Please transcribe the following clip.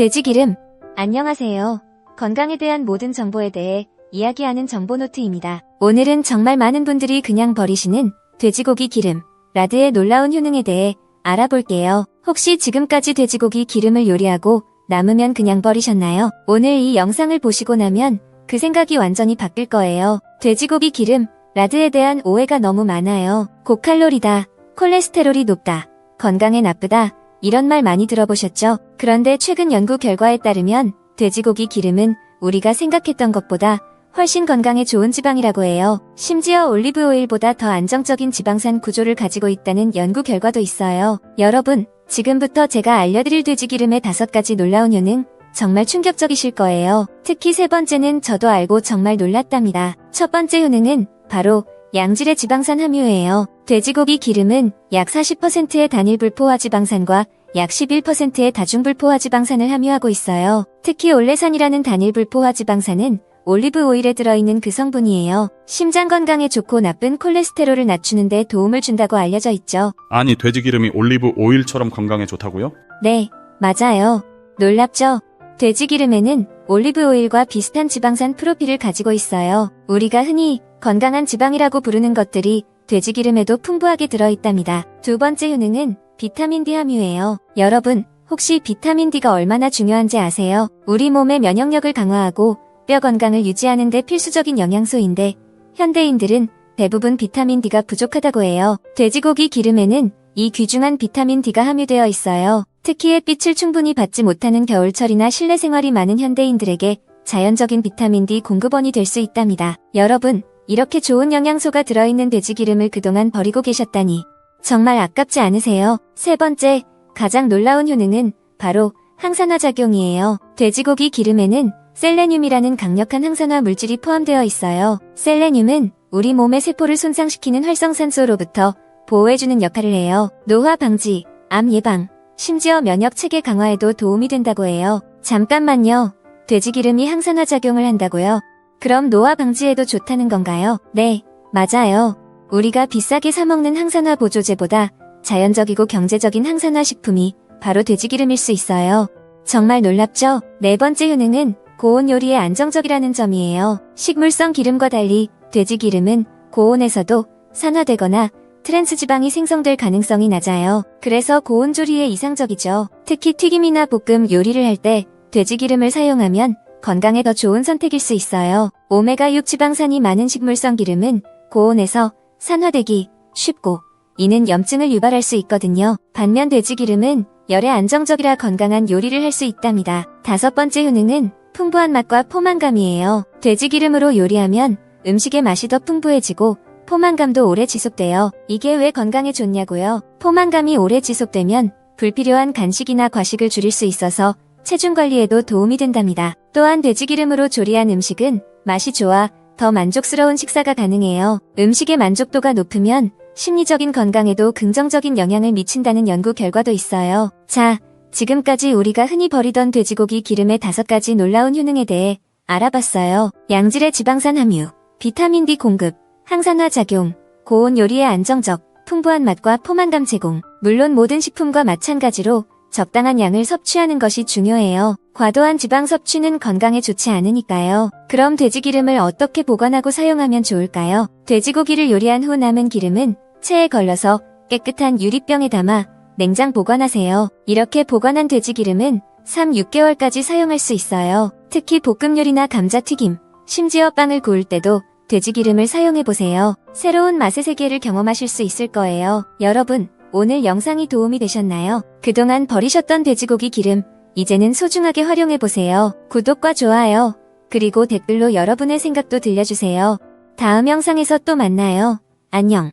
돼지기름. 안녕하세요. 건강에 대한 모든 정보에 대해 이야기하는 정보노트입니다. 오늘은 정말 많은 분들이 그냥 버리시는 돼지고기 기름, 라드의 놀라운 효능에 대해 알아볼게요. 혹시 지금까지 돼지고기 기름을 요리하고 남으면 그냥 버리셨나요? 오늘 이 영상을 보시고 나면 그 생각이 완전히 바뀔 거예요. 돼지고기 기름, 라드에 대한 오해가 너무 많아요. 고칼로리다, 콜레스테롤이 높다, 건강에 나쁘다, 이런 말 많이 들어보셨죠? 그런데 최근 연구 결과에 따르면 돼지고기 기름은 우리가 생각했던 것보다 훨씬 건강에 좋은 지방이라고 해요. 심지어 올리브 오일보다 더 안정적인 지방산 구조를 가지고 있다는 연구 결과도 있어요. 여러분, 지금부터 제가 알려드릴 돼지기름의 다섯 가지 놀라운 효능 정말 충격적이실 거예요. 특히 세 번째는 저도 알고 정말 놀랐답니다. 첫 번째 효능은 바로 양질의 지방산 함유예요. 돼지고기 기름은 약 40%의 단일 불포화 지방산과 약 11%의 다중 불포화 지방산을 함유하고 있어요. 특히 올레산이라는 단일 불포화 지방산은 올리브 오일에 들어있는 그 성분이에요. 심장 건강에 좋고 나쁜 콜레스테롤을 낮추는 데 도움을 준다고 알려져 있죠. 아니 돼지 기름이 올리브 오일처럼 건강에 좋다고요? 네, 맞아요. 놀랍죠? 돼지 기름에는 올리브 오일과 비슷한 지방산 프로필을 가지고 있어요. 우리가 흔히 건강한 지방이라고 부르는 것들이 돼지기름에도 풍부하게 들어있답니다. 두 번째 효능은 비타민 D 함유예요. 여러분, 혹시 비타민 D가 얼마나 중요한지 아세요? 우리 몸의 면역력을 강화하고 뼈 건강을 유지하는 데 필수적인 영양소인데 현대인들은 대부분 비타민 D가 부족하다고 해요. 돼지고기 기름에는 이 귀중한 비타민 D가 함유되어 있어요. 특히 햇빛을 충분히 받지 못하는 겨울철이나 실내 생활이 많은 현대인들에게 자연적인 비타민 D 공급원이 될 수 있답니다. 여러분, 이렇게 좋은 영양소가 들어있는 돼지기름을 그동안 버리고 계셨다니 정말 아깝지 않으세요? 세 번째, 가장 놀라운 효능은 바로 항산화 작용이에요. 돼지고기 기름에는 셀레늄이라는 강력한 항산화 물질이 포함되어 있어요. 셀레늄은 우리 몸의 세포를 손상시키는 활성산소로부터 보호해주는 역할을 해요. 노화 방지, 암 예방, 심지어 면역 체계 강화에도 도움이 된다고 해요. 잠깐만요. 돼지기름이 항산화 작용을 한다고요? 그럼 노화 방지에도 좋다는 건가요? 네, 맞아요. 우리가 비싸게 사먹는 항산화 보조제보다 자연적이고 경제적인 항산화 식품이 바로 돼지기름일 수 있어요. 정말 놀랍죠? 네 번째 효능은 고온 요리에 안정적이라는 점이에요. 식물성 기름과 달리 돼지기름은 고온에서도 산화되거나 트랜스 지방이 생성될 가능성이 낮아요. 그래서 고온 조리에 이상적이죠. 특히 튀김이나 볶음 요리를 할 때 돼지기름을 사용하면 건강에 더 좋은 선택일 수 있어요. 오메가6 지방산이 많은 식물성 기름은 고온에서 산화되기 쉽고 이는 염증을 유발할 수 있거든요. 반면 돼지 기름은 열에 안정적이라 건강한 요리를 할 수 있답니다. 다섯 번째 효능은 풍부한 맛과 포만감이에요. 돼지 기름으로 요리하면 음식의 맛이 더 풍부해지고 포만감도 오래 지속돼요. 이게 왜 건강에 좋냐고요? 포만감이 오래 지속되면 불필요한 간식이나 과식을 줄일 수 있어서 체중 관리에도 도움이 된답니다. 또한 돼지기름으로 조리한 음식은 맛이 좋아 더 만족스러운 식사가 가능해요. 음식의 만족도가 높으면 심리적인 건강에도 긍정적인 영향을 미친다는 연구 결과도 있어요. 자, 지금까지 우리가 흔히 버리던 돼지고기 기름의 다섯 가지 놀라운 효능에 대해 알아봤어요. 양질의 지방산 함유, 비타민 D 공급, 항산화 작용, 고온 요리의 안정적, 풍부한 맛과 포만감 제공. 물론 모든 식품과 마찬가지로 적당한 양을 섭취하는 것이 중요해요. 과도한 지방 섭취는 건강에 좋지 않으니까요. 그럼 돼지기름을 어떻게 보관하고 사용하면 좋을까요? 돼지고기를 요리한 후 남은 기름은 체에 걸러서 깨끗한 유리병에 담아 냉장 보관하세요. 이렇게 보관한 돼지기름은 3, 6개월까지 사용할 수 있어요. 특히 볶음 요리나 감자튀김, 심지어 빵을 구울 때도 돼지기름을 사용해보세요. 새로운 맛의 세계를 경험하실 수 있을 거예요. 여러분, 오늘 영상이 도움이 되셨나요? 그동안 버리셨던 돼지고기 기름, 이제는 소중하게 활용해보세요. 구독과 좋아요, 그리고 댓글로 여러분의 생각도 들려주세요. 다음 영상에서 또 만나요. 안녕.